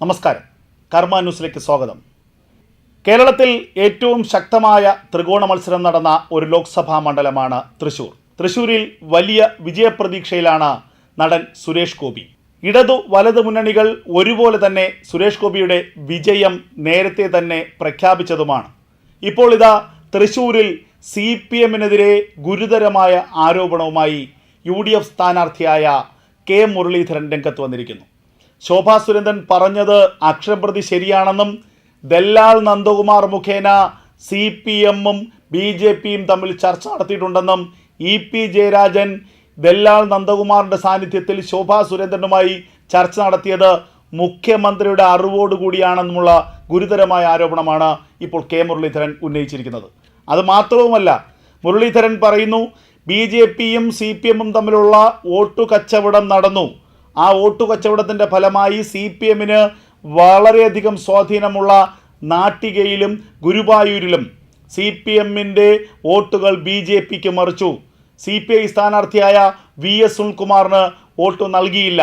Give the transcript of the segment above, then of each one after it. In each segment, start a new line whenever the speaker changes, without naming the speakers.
നമസ്കാരം. കർമ്മ ന്യൂസിലേക്ക് സ്വാഗതം. കേരളത്തിൽ ഏറ്റവും ശക്തമായ ത്രികോണ മത്സരം നടന്ന ഒരു ലോക്സഭാ മണ്ഡലമാണ് തൃശൂർ. തൃശൂരിൽ വലിയ വിജയപ്രതീക്ഷയിലാണ് നടൻ സുരേഷ് ഗോപി. ഇടതു വലതു മുന്നണികൾ ഒരുപോലെ തന്നെ സുരേഷ് ഗോപിയുടെ വിജയം നേരത്തെ തന്നെ പ്രഖ്യാപിച്ചതുമാണ്. ഇപ്പോൾ ഇതാ തൃശൂരിൽ സി പി എമ്മിനെതിരെ ഗുരുതരമായ ആരോപണവുമായി യു ഡി എഫ് സ്ഥാനാർത്ഥിയായ കെ മുരളീധരൻ രംഗത്ത് വന്നിരിക്കുന്നു. ശോഭാ സുരേന്ദ്രൻ പറഞ്ഞത് അക്ഷരപ്രതി ശരിയാണെന്നും ദല്ലാൽ നന്ദകുമാർ മുഖേന സി പി എമ്മും ബി ജെ പിയും തമ്മിൽ ചർച്ച നടത്തിയിട്ടുണ്ടെന്നും ഇ പി ജയരാജൻ ദല്ലാൽ നന്ദകുമാറിന്റെ സാന്നിധ്യത്തിൽ ശോഭാ സുരേന്ദ്രനുമായി ചർച്ച നടത്തിയത് മുഖ്യമന്ത്രിയുടെ അറിവോടുകൂടിയാണെന്നുമുള്ള ഗുരുതരമായ ആരോപണമാണ് ഇപ്പോൾ കെ മുരളീധരൻ ഉന്നയിച്ചിരിക്കുന്നത്. അത് മാത്രവുമല്ല മുരളീധരൻ പറയുന്നു ബി ജെ പിയും സി പി എമ്മും തമ്മിലുള്ള വോട്ടു കച്ചവടം നടന്നു. ആ വോട്ട് കച്ചവടത്തിന്റെ ഫലമായി സി പി എമ്മിന് വളരെയധികം സ്വാധീനമുള്ള നാട്ടികയിലും ഗുരുവായൂരിലും സി പി എമ്മിന്റെ വോട്ടുകൾ ബി ജെ പിക്ക് മറിച്ചു. സി പി ഐ സ്ഥാനാർത്ഥിയായ വി എസ് സുനിൽകുമാറിന് വോട്ട് നൽകിയില്ല.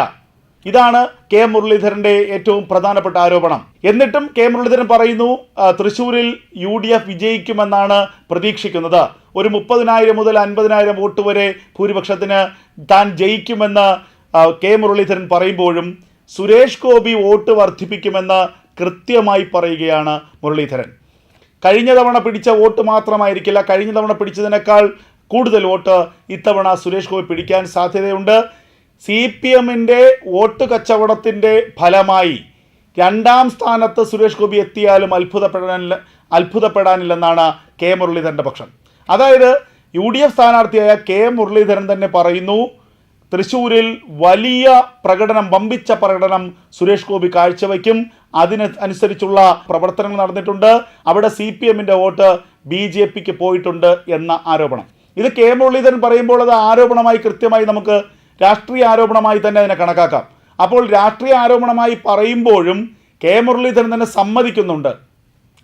ഇതാണ് കെ മുരളീധരന്റെ ഏറ്റവും പ്രധാനപ്പെട്ട ആരോപണം. എന്നിട്ടും കെ മുരളീധരൻ പറയുന്നു തൃശ്ശൂരിൽ യു ഡി എഫ് വിജയിക്കുമെന്നാണ് പ്രതീക്ഷിക്കുന്നത്. ഒരു മുപ്പതിനായിരം മുതൽ അൻപതിനായിരം വോട്ട് വരെ ഭൂരിപക്ഷത്തിന് താൻ ജയിക്കുമെന്ന് കെ മുരളീധരൻ പറയുമ്പോഴും സുരേഷ് ഗോപി വോട്ട് വർദ്ധിപ്പിക്കുമെന്ന് കൃത്യമായി പറയുകയാണ് മുരളീധരൻ. കഴിഞ്ഞ തവണ പിടിച്ച വോട്ട് മാത്രമായിരിക്കില്ല കഴിഞ്ഞ തവണ പിടിച്ചതിനേക്കാൾ കൂടുതൽ വോട്ട് ഇത്തവണ സുരേഷ് ഗോപി പിടിക്കാൻ സാധ്യതയുണ്ട്. സി പി എമ്മിന്റെ വോട്ട് കച്ചവടത്തിന്റെ ഫലമായി രണ്ടാം സ്ഥാനത്ത് സുരേഷ് ഗോപി എത്തിയാലും അത്ഭുതപ്പെടാനില്ല അത്ഭുതപ്പെടാനില്ലെന്നാണ് കെ മുരളീധരന്റെ പക്ഷം. അതായത് യു ഡി എഫ് സ്ഥാനാർത്ഥിയായ കെ മുരളീധരൻ തന്നെ പറയുന്നു തൃശ്ശൂരിൽ വലിയ പ്രകടനം വമ്പിച്ച പ്രകടനം സുരേഷ് ഗോപി കാഴ്ചവെക്കും അതിന് അനുസരിച്ചുള്ള പ്രവർത്തനങ്ങൾ നടന്നിട്ടുണ്ട്. അവിടെ സി പി എമ്മിന്റെ വോട്ട് ബി ജെ പിക്ക് പോയിട്ടുണ്ട് എന്ന ആരോപണം. ഇത് കെ മുരളീധരൻ പറയുമ്പോൾ അത് ആരോപണമായി കൃത്യമായി നമുക്ക് രാഷ്ട്രീയ ആരോപണമായി തന്നെ അതിനെ കണക്കാക്കാം. അപ്പോൾ രാഷ്ട്രീയ ആരോപണമായി പറയുമ്പോഴും കെ മുരളീധരൻ തന്നെ സമ്മതിക്കുന്നുണ്ട്.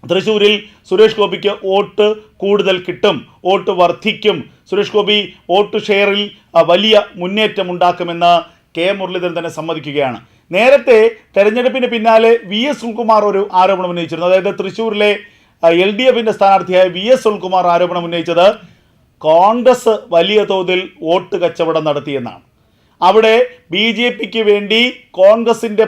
തൃശ്ശൂരിൽ സുരേഷ് ഗോപിക്ക് വോട്ട് കൂടുതൽ കിട്ടും വോട്ട് വർദ്ധിക്കും. സുരേഷ് ഗോപി വോട്ട് ഷെയറിൽ വലിയ മുന്നേറ്റം ഉണ്ടാക്കുമെന്ന് കെ. മുരളീധരൻ തന്നെ സമ്മതിക്കുകയാണ്. നേരത്തെ തെരഞ്ഞെടുപ്പിന് പിന്നാലെ വി. എസ്. സുൽകുമാർ ഒരു ആരോപണം ഉന്നയിച്ചിരുന്നു. അതായത് തൃശ്ശൂരിലെ എൽ ഡി എഫിന്റെ സ്ഥാനാർത്ഥിയായ വി. എസ്. സുൽകുമാർ ആരോപണം ഉന്നയിച്ചത് കോൺഗ്രസ് വലിയ തോതിൽ വോട്ട് കച്ചവടം നടത്തിയെന്നാണ്. അവിടെ ബി ജെ പിക്ക് വേണ്ടി കോൺഗ്രസിന്റെ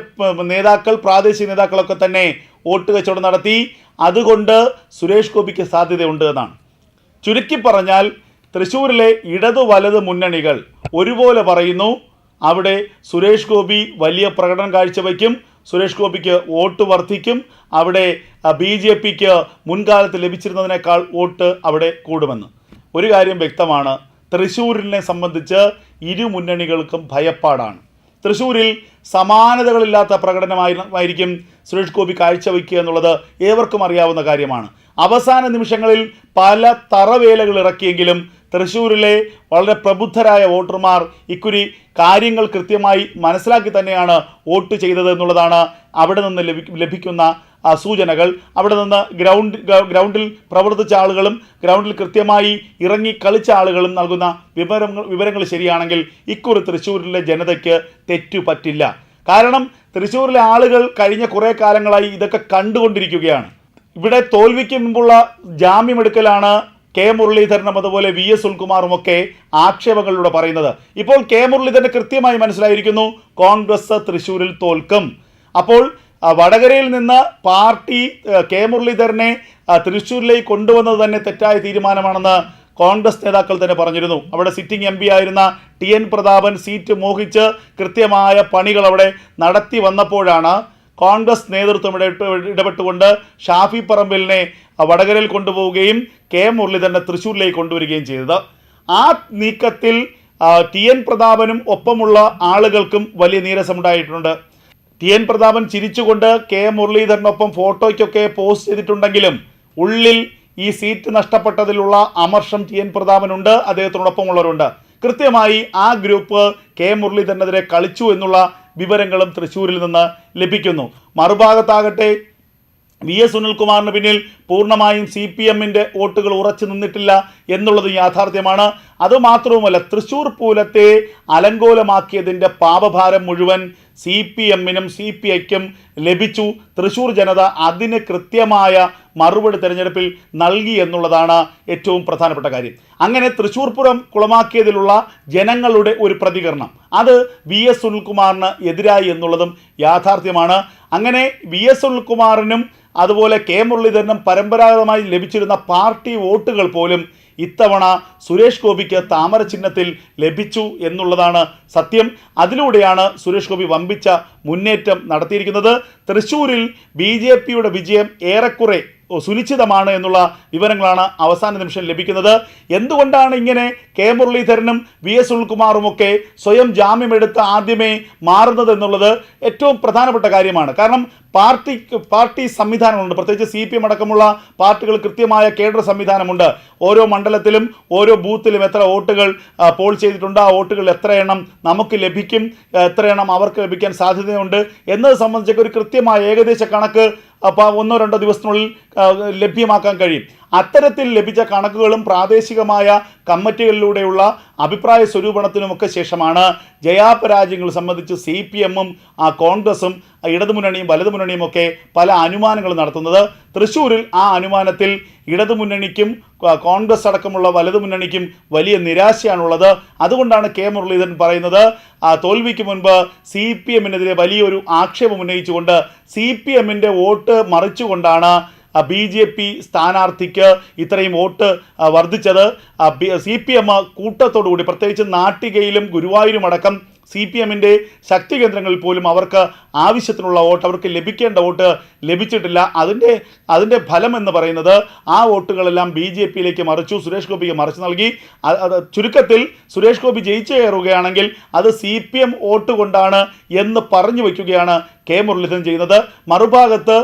നേതാക്കൾ പ്രാദേശിക നേതാക്കളൊക്കെ തന്നെ വോട്ട് കച്ചവടം നടത്തി. അതുകൊണ്ട് സുരേഷ് ഗോപിക്ക് സാധ്യതയുണ്ട് എന്നാണ്. ചുരുക്കി പറഞ്ഞാൽ തൃശ്ശൂരിലെ ഇടതു വലത് മുന്നണികൾ ഒരുപോലെ പറയുന്നു. അവിടെ സുരേഷ് ഗോപി വലിയ പ്രകടനം കാഴ്ചവെക്കും സുരേഷ് ഗോപിക്ക് വോട്ട് വർദ്ധിക്കും. അവിടെ ബി ജെ പിക്ക് മുൻകാലത്ത് ലഭിച്ചിരുന്നതിനേക്കാൾ വോട്ട് അവിടെ കൂടുമെന്ന്. ഒരു കാര്യം വ്യക്തമാണ്. തൃശ്ശൂരിനെ സംബന്ധിച്ച് ഇരു മുന്നണികൾക്കും ഭയപ്പാടാണ്. തൃശ്ശൂരിൽ സമാനതകളില്ലാത്ത പ്രകടനമായിരിക്കും സുരേഷ് ഗോപി കാഴ്ചവെക്കുക എന്നുള്ളത് ഏവർക്കും അറിയാവുന്ന കാര്യമാണ്. അവസാന നിമിഷങ്ങളിൽ പല തറവേലകൾ ഇറക്കിയെങ്കിലും തൃശ്ശൂരിലെ വളരെ പ്രബുദ്ധരായ വോട്ടർമാർ ഇക്കുരി കാര്യങ്ങൾ കൃത്യമായി മനസ്സിലാക്കി തന്നെയാണ് വോട്ട് ചെയ്തത് എന്നുള്ളതാണ് അവിടെ നിന്ന് ലഭിക്കുന്ന സൂചനകൾ. അവിടെ നിന്ന് ഗ്രൗണ്ട് ഗ്രൗണ്ടിൽ പ്രവർത്തിച്ച ആളുകളും ഗ്രൗണ്ടിൽ കൃത്യമായി ഇറങ്ങി കളിച്ച ആളുകളും നൽകുന്ന വിവരങ്ങൾ വിവരങ്ങൾ ശരിയാണെങ്കിൽ ഇക്കുറി തൃശ്ശൂരിലെ ജനതയ്ക്ക് തെറ്റു പറ്റില്ല കാരണം തൃശ്ശൂരിലെ ആളുകൾ കഴിഞ്ഞ കുറേ കാലങ്ങളായി ഇതൊക്കെ കണ്ടുകൊണ്ടിരിക്കുകയാണ്. ഇവിടെ തോൽവിക്ക് മുമ്പുള്ള ജാമ്യമെടുക്കലാണ് കെ മുരളീധരനും അതുപോലെ വി എസ് സുൽകുമാറും ഒക്കെ ആക്ഷേപങ്ങളിലൂടെ പറയുന്നത്. ഇപ്പോൾ കെ മുരളീധരന് കൃത്യമായി മനസ്സിലായിരിക്കുന്നു കോൺഗ്രസ് തൃശ്ശൂരിൽ തോൽക്കും. അപ്പോൾ വടകരയിൽ നിന്ന് പാർട്ടി കെ മുരളീധരനെ തൃശ്ശൂരിലേക്ക് കൊണ്ടുവന്നത് തന്നെ തെറ്റായ തീരുമാനമാണെന്ന് കോൺഗ്രസ് നേതാക്കൾ തന്നെ പറഞ്ഞിരുന്നു. അവിടെ സിറ്റിംഗ് എം ആയിരുന്ന ടി എൻ പ്രതാപൻ സീറ്റ് മോഹിച്ച് കൃത്യമായ പണികൾ അവിടെ നടത്തി വന്നപ്പോഴാണ് കോൺഗ്രസ് നേതൃത്വം ഇടപെട്ട് ഇടപെട്ടുകൊണ്ട് ഷാഫി പറമ്പിലിനെ വടകരയിൽ കൊണ്ടുപോവുകയും കെ മുരളീധരനെ തൃശ്ശൂരിലേക്ക് കൊണ്ടുവരികയും ചെയ്തത്. ആ നീക്കത്തിൽ ടി എൻ പ്രതാപനും ഒപ്പമുള്ള ആളുകൾക്കും വലിയ നീരസമുണ്ടായിട്ടുണ്ട് ടി എൻ പ്രതാപൻ ചിരിച്ചുകൊണ്ട് കെ മുരളീധരനൊപ്പം ഫോട്ടോയ്ക്കൊക്കെ പോസ്റ്റ് ചെയ്തിട്ടുണ്ടെങ്കിലും ഉള്ളിൽ ഈ സീറ്റ് നഷ്ടപ്പെട്ടതിലുള്ള അമർഷം ടി എൻ പ്രതാപനുണ്ട് അദ്ദേഹത്തിനോടൊപ്പമുള്ളവരുണ്ട്. കൃത്യമായി ആ ഗ്രൂപ്പ് കെ മുരളീധരനെതിരെ കളിച്ചു എന്നുള്ള വിവരങ്ങളും തൃശ്ശൂരിൽ നിന്ന് ലഭിക്കുന്നു. മറുഭാഗത്താകട്ടെ വി എസ് സുനിൽകുമാറിന് പിന്നിൽ പൂർണമായും സി പി എമ്മിന്റെ വോട്ടുകൾ ഉറച്ചു നിന്നിട്ടില്ല എന്നുള്ളത് യാഥാർത്ഥ്യമാണ്. അതുമാത്രവുമല്ല തൃശ്ശൂർ പൂലത്തെ അലങ്കോലമാക്കിയതിന്റെ പാപഭാരം മുഴുവൻ സി പി എമ്മിനും സി പി ഐക്കും ലഭിച്ചു. തൃശ്ശൂർ ജനത അതിന് കൃത്യമായ മറുപടി തെരഞ്ഞെടുപ്പിൽ നൽകി എന്നുള്ളതാണ് ഏറ്റവും പ്രധാനപ്പെട്ട കാര്യം. അങ്ങനെ തൃശൂർ പുരം കുളമാക്കിയതിലുള്ള ജനങ്ങളുടെ ഒരു പ്രതികരണം അത് വി എസ് സുനിൽകുമാറിന് എതിരായി എന്നുള്ളതും യാഥാർത്ഥ്യമാണ്. അങ്ങനെ വി എസ് സുനിൽകുമാറിനും അതുപോലെ കെ മുരളീധരനും പരമ്പരാഗതമായി ലഭിച്ചിരുന്ന പാർട്ടി വോട്ടുകൾ പോലും ഇത്തവണ സുരേഷ് ഗോപിക്ക് താമര ചിഹ്നത്തിൽ ലഭിച്ചു എന്നുള്ളതാണ് സത്യം. അതിലൂടെയാണ് സുരേഷ് ഗോപി വമ്പിച്ച മുന്നേറ്റം നടത്തിയിരിക്കുന്നത്. തൃശ്ശൂരിൽ ബി വിജയം ഏറെക്കുറെ സുനിശ്ചിതമാണ് എന്നുള്ള വിവരങ്ങളാണ് അവസാന നിമിഷം ലഭിക്കുന്നത്. എന്തുകൊണ്ടാണ് ഇങ്ങനെ കെ മുരളീധരനും വി എസ് സുനിൽകുമാറുമൊക്കെ സ്വയം ജാമ്യമെടുത്ത് ആദ്യമേ മാറുന്നത് എന്നുള്ളത് ഏറ്റവും പ്രധാനപ്പെട്ട കാര്യമാണ്. കാരണം പാർട്ടി പാർട്ടി സംവിധാനമുണ്ട് പ്രത്യേകിച്ച് സി പി എം അടക്കമുള്ള പാർട്ടികൾ കൃത്യമായ കേഡർ സംവിധാനമുണ്ട്. ഓരോ മണ്ഡലത്തിലും ഓരോ ബൂത്തിലും എത്ര വോട്ടുകൾ പോൾ ചെയ്തിട്ടുണ്ട് ആ വോട്ടുകൾ എത്ര എണ്ണം നമുക്ക് ലഭിക്കും എത്ര എണ്ണം അവർക്ക് ലഭിക്കാൻ സാധ്യതയുണ്ട് എന്നത് സംബന്ധിച്ചൊക്കെ ഒരു കൃത്യമായ ഏകദേശ കണക്ക് അപ്പോൾ ഒന്നോ രണ്ടോ ദിവസത്തിനുള്ളിൽ ലഭ്യമാക്കാൻ കഴിയും. അത്തരത്തിൽ ലഭിച്ച കണക്കുകളും പ്രാദേശികമായ കമ്മിറ്റികളിലൂടെയുള്ള അഭിപ്രായ സ്വരൂപണത്തിനുമൊക്കെ ശേഷമാണ് ജയാപരാജയങ്ങൾ സംബന്ധിച്ച് സി പി എമ്മും കോൺഗ്രസും ആ, ഇടതുമുന്നണിയും വലതുമുന്നണിയും ഒക്കെ പല അനുമാനങ്ങൾ നടത്തുന്നത്. തൃശ്ശൂരിൽ ആ അനുമാനത്തിൽ ഇടതുമുന്നണിക്കും കോൺഗ്രസ് അടക്കമുള്ള വലതുമുന്നണിക്കും വലിയ നിരാശയാണുള്ളത്. അതുകൊണ്ടാണ് കെ മുരളീധരൻ പറയുന്നത് തോൽവിക്ക് മുൻപ് സി പി എമ്മിനെതിരെ വലിയൊരു ആക്ഷേപം ഉന്നയിച്ചുകൊണ്ട് സി പി എമ്മിന്റെ വോട്ട് മറിച്ചുകൊണ്ടാണ് ബി ജെ പി സ്ഥാനാർത്ഥിക്ക് ഇത്രയും വോട്ട് വർദ്ധിച്ചത്. സി പി എം കൂട്ടത്തോടുകൂടി പ്രത്യേകിച്ച് നാട്ടികയിലും ഗുരുവായൂരും അടക്കം സി പി എമ്മിന്റെ ശക്തി കേന്ദ്രങ്ങളിൽ പോലും അവർക്ക് ആവശ്യത്തിനുള്ള വോട്ട് അവർക്ക് ലഭിക്കേണ്ട വോട്ട് ലഭിച്ചിട്ടില്ല. അതിന്റെ അതിന്റെ ഫലം എന്ന് പറയുന്നത് ആ വോട്ടുകളെല്ലാം ബി ജെ പിയിലേക്ക് മറിച്ചു സുരേഷ് ഗോപിക്ക് മറിച്ചു നൽകി. ചുരുക്കത്തിൽ സുരേഷ് ഗോപി ജയിച്ചു കയറുകയാണെങ്കിൽ അത് സി പി എം വോട്ട് കൊണ്ടാണ് എന്ന് പറഞ്ഞു വയ്ക്കുകയാണ് കെ മുരളീധരൻ ചെയ്യുന്നത്. മറുഭാഗത്ത്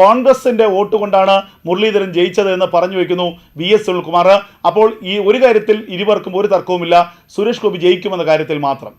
കോൺഗ്രസിന്റെ വോട്ട് കൊണ്ടാണ് മുരളീധരൻ ജയിച്ചത് എന്ന് പറഞ്ഞു വയ്ക്കുന്നു വി എസ് സുനിൽകുമാർ. അപ്പോൾ ഈ ഒരു കാര്യത്തിൽ ഇരുവർക്കും ഒരു തർക്കവുമില്ല. സുരേഷ് ഗോപി ജയിക്കുമെന്ന കാര്യത്തിൽ മാത്രം.